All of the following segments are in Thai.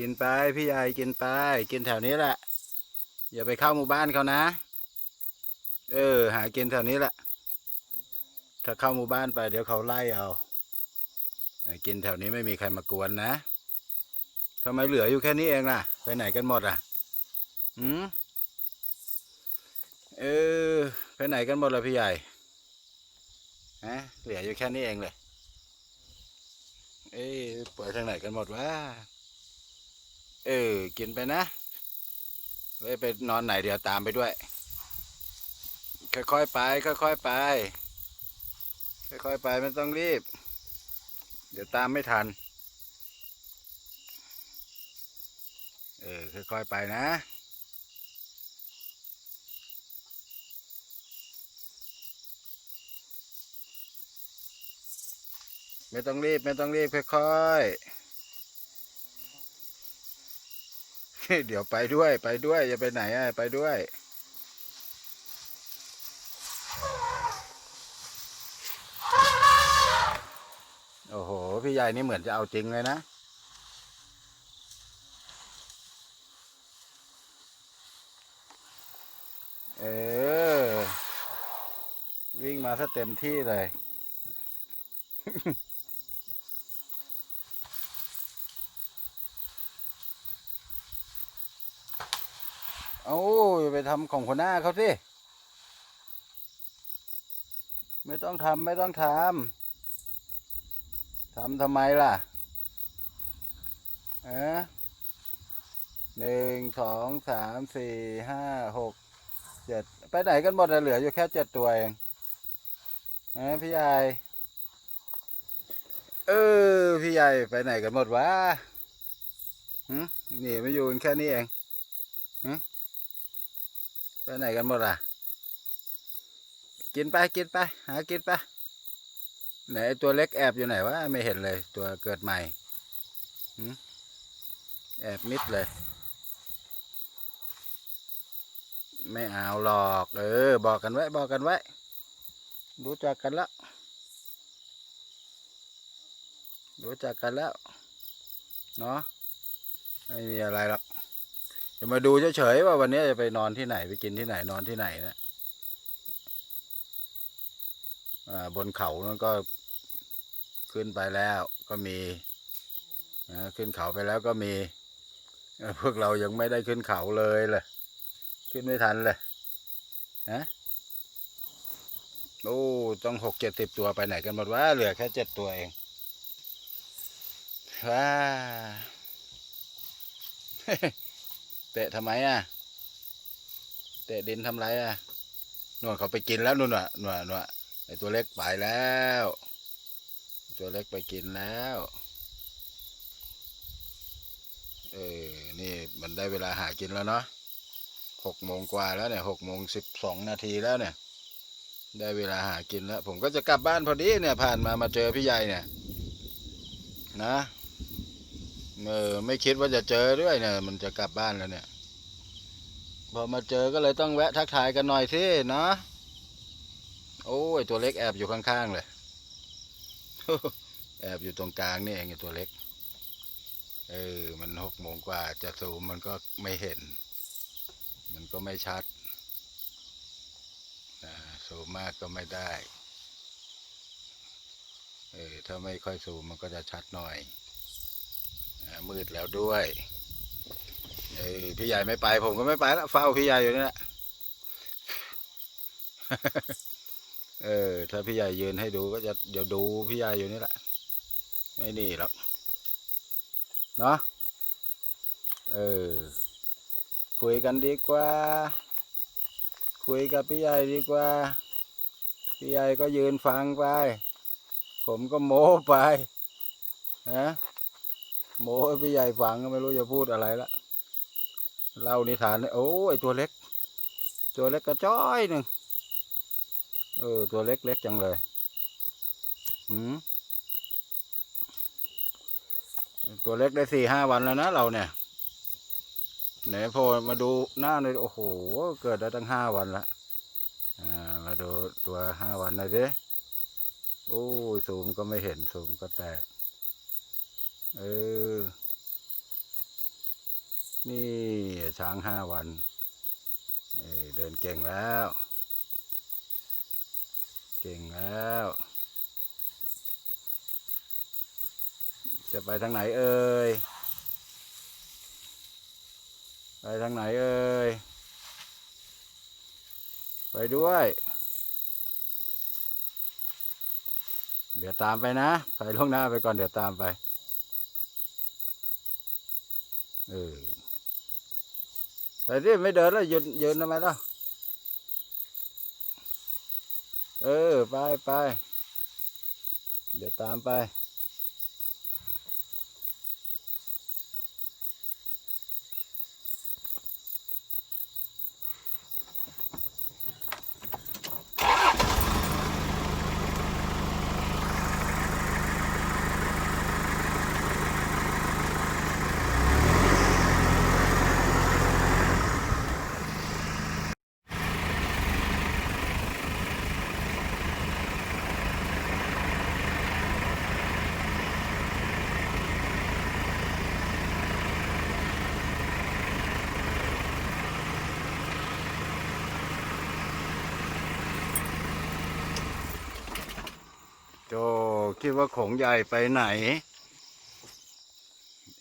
กินไปพี่ใหญ่กินไป กินแถวนี้แหละ อย่าไปเข้าหมู่บ้านเขานะ เออ หากินแถวนี้แหละ ถ้าเข้าหมู่บ้านไปเดี๋ยวเขาไล่เอากินแถวนี้ไม่มีใครมากวนนะทำไมเหลืออยู่แค่นี้เองล่ะ ไปไหนกันหมดอะอืมเออ ไปไหนกันหมดล่ะพี่ใหญ่ฮะเหลืออยู่แค่นี้เองเลย เอ้ยปล่อยทางไหนกันหมดวะ เออ กินไปนะไว้ไปนอนไหนเดี๋ยวตามไปด้วย ค่อยๆไป ค่อยๆไป ค่อยๆไปไม่ต้องรีบ เดี๋ยวตามไม่ทัน เออ ค่อยๆไปนะไม่ต้องรีบ ไม่ต้องรีบค่อยๆ เดี๋ยวไปด้วยไปด้วยอย่าไปไหนอะไปด้วย โอ้โห พี่ใหญ่นี่เหมือนจะเอาจริงเลยนะ เออ วิ่งมาซะเต็มที่เลย เอาอย่าไปทำของหัวหน้าเขาสิไม่ต้องทำไม่ต้องทำทำทำไมล่ะเอะหนึ่งสองสามสี่ห้าหกเจ็ดไปไหนกันหมดเหลืออยู่แค่เจ็ดตัวเองเอะพี่ใหญ่เออพี่ใหญ่ไปไหนกันหมดวะหึหนีไม่อยู่กันแค่นี้เอง ไปไหนกันหมดอะ กินไปกินไป หากินไป ไหนตัวเล็กแอบอยู่ไหนวะไม่เห็นเลยตัวเกิดใหม่แอบมิดเลย ไม่เอาหรอก เออ บอกกันไว้ บอกกันไว้ รู้จักกันแล้ว รู้จักกันแล้ว เนาะไม่มีอะไรหรอก จะมาดูเฉยๆว่าวันนี้จะไปนอนที่ไหนไปกินที่ไหนนอนที่ไหนเนะอ่าบนเขานั้นก็ขึ้นไปแล้วก็มีอ่าขึ้นเขาไปแล้วก็มีพวกเรายังไม่ได้ขึ้นเขาเลยเลยขึ้นไม่ทันเลยฮะโอ้ต้องหกเจ็ดสิบตัวไปไหนกันหมดวะเหลือแค่เจ็ดตัวเองว้า เตะทำไมอะ เตะดินทำไรอะนวดเขาไปกินแล้วนู่นน่ะนวดนวดไอตัวเล็กไปแล้ว ตัวเล็กไปกินแล้ว เออ นี่มันได้เวลาหากินแล้วเนาะหกโมงกว่าแล้วเนี่ยหกโมงสิบสองนาทีแล้วเนี่ย ได้เวลาหากินแล้ว ผมก็จะกลับบ้านพอดีเนี่ย ผ่านมามาเจอพี่ใหญ่เนี่ย นะ เออไม่คิดว่าจะเจอด้วยเนี่ย มันจะกลับบ้านแล้วเนี่ย พอมาเจอก็เลยต้องแวะทักทายกันหน่อยสิเนาะโอ้ยตัวเล็กแอบอยู่ข้างๆเลยแอบอยู่ตรงกลางนี่เองตัวเล็ก เออ มันหกโมงกว่าจะซูมมันก็ไม่เห็น มันก็ไม่ชัดอ่าซูมมากก็ไม่ได้ เออ ถ้าไม่ค่อยซูมมันก็จะชัดหน่อย มืดแล้วด้วยเออพี่ใหญ่ไม่ไป ผมก็ไม่ไปแล้วเฝ้าพี่ใหญ่อยู่นี่แหละเออ ถ้าพี่ใหญ่ยืนให้ดูก็จะเดี๋ยวดูพี่ใหญ่อยู่นี่แหละ ไม่หนี่หรอกเนาะเออ คุยกันดีกว่า คุยกับพี่ใหญ่ดีกว่า พี่ใหญ่ก็ยืนฟังไป ผมก็โม้ไปนะ โมพี่ใหญ่ฟังก็ไม่รู้จะพูดอะไรละเล่านิทานเนี่ยโอ้ยตัวเล็ก ตัวเล็กกระจ้อยหนึ่งเออตัวเล็กเล็กจังเลยหืมตัวเล็กได้สี่ห้าวันแล้วนะเราเนี่ยไหนพอมาดูหน้าเลยโอ้โห เกิดได้ตั้งห้าวันละอ่ามาดูตัวห้าวันหน่อยสิโอ้ยซูมก็ไม่เห็นซูมก็แตก เออ นี่ช้างห้าวันเเดินเก่งแล้ว เก่งแล้ว จะไปทางไหนเอ่ย ไปทางไหนเอ่ย ไปด้วย เดี๋ยวตามไปนะ ไปล่วงหน้าไปก่อนเดี๋ยวตามไป เออแต่ที่ไม่เดินแล้วยืนยืนทำไมล่ะ เออ ไปไป เดี๋ยวตามไป โจคิดว่าของใหญ่ไปไหน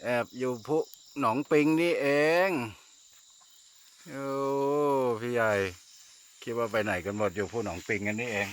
แอบอยู่พุหนองปิงนี่เองโอ้พี่ใหญ่ คิดว่าไปไหนกันหมดอยู่ผู้หนองปิงกันนี่เอง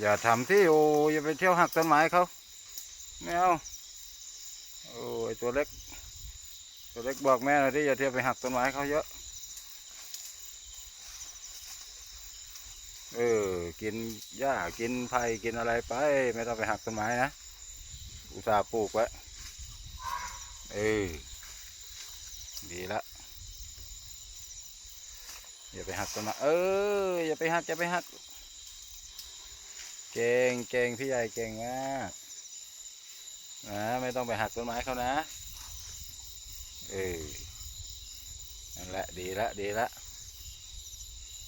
อย่าทำที่โอ้อย่าไปเที่ยวหักต้นไม้เขาไม่เอาโอ้ยตัวเล็ก ตัวเล็กบอกแม่หน่อยที่อย่าเที่ยวไปหักต้นไม้เขาเยอะ เออ กินหญ้ากินไผ่กินอะไรไป ไม่ต้องไปหักต้นไม้นะอุตส่าห์ปลูกไว้เออดีละอย่าไปหักต้นไม้เอออย่าไปหักอย่าไปหัก เก่งเก่งพี่ใหญ่เก่งมากนะไม่ต้องไปหักต้นไม้เขานะเออนั่นแหละดีละดีละ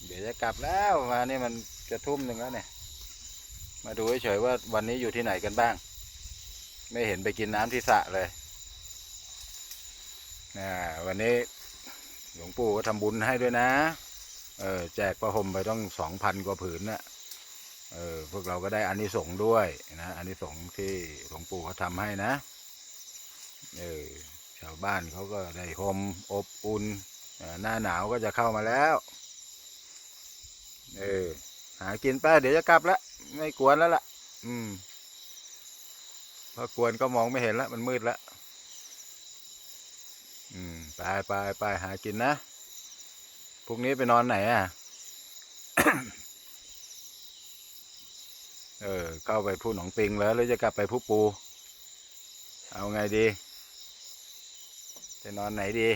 เดี๋ยวจะกลับแล้วมานี่มันจะทุ่มหนึ่งแล้วเนี่ย มาดูเฉยๆว่าวันนี้อยู่ที่ไหนกันบ้าง ไม่เห็นไปกินน้ำที่สระเลยนะวันนี้หลวงปู่ก็ทำบุญให้ด้วยนะ เออแจกประหมไปต้องสองพันกว่าผืนน่ะ เออพวกเราก็ได้อานิสงส์ด้วยนะอานิสงส์ที่หลวงปู่เขาทำให้นะ เออชาวบ้านเขาก็ได้หมอบอุ่นหน้าหนาวก็จะเข้ามาแล้ว เออ หากินไปเดี๋ยวจะกลับแล้วไม่กวนแล้วล่ะ อืมพอกวนก็มองไม่เห็นแล้วมันมืดแล้วอืม ไปไปไปหากินนะพรุ่งนี้ไปนอนไหนอะ เออ เข้าไปผู้หนองปิงแล้วหรือจะกลับไปผู้ปู เอาไงดี จะนอนไหนดี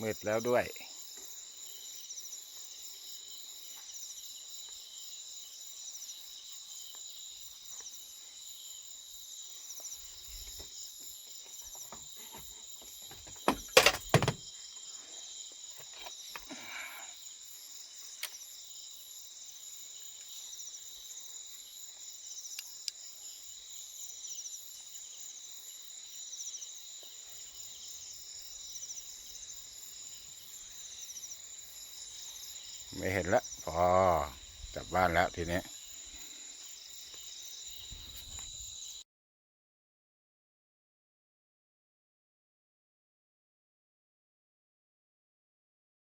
มืดแล้วด้วย ไม่เห็นละพอกลับบ้านแล้วทีนี้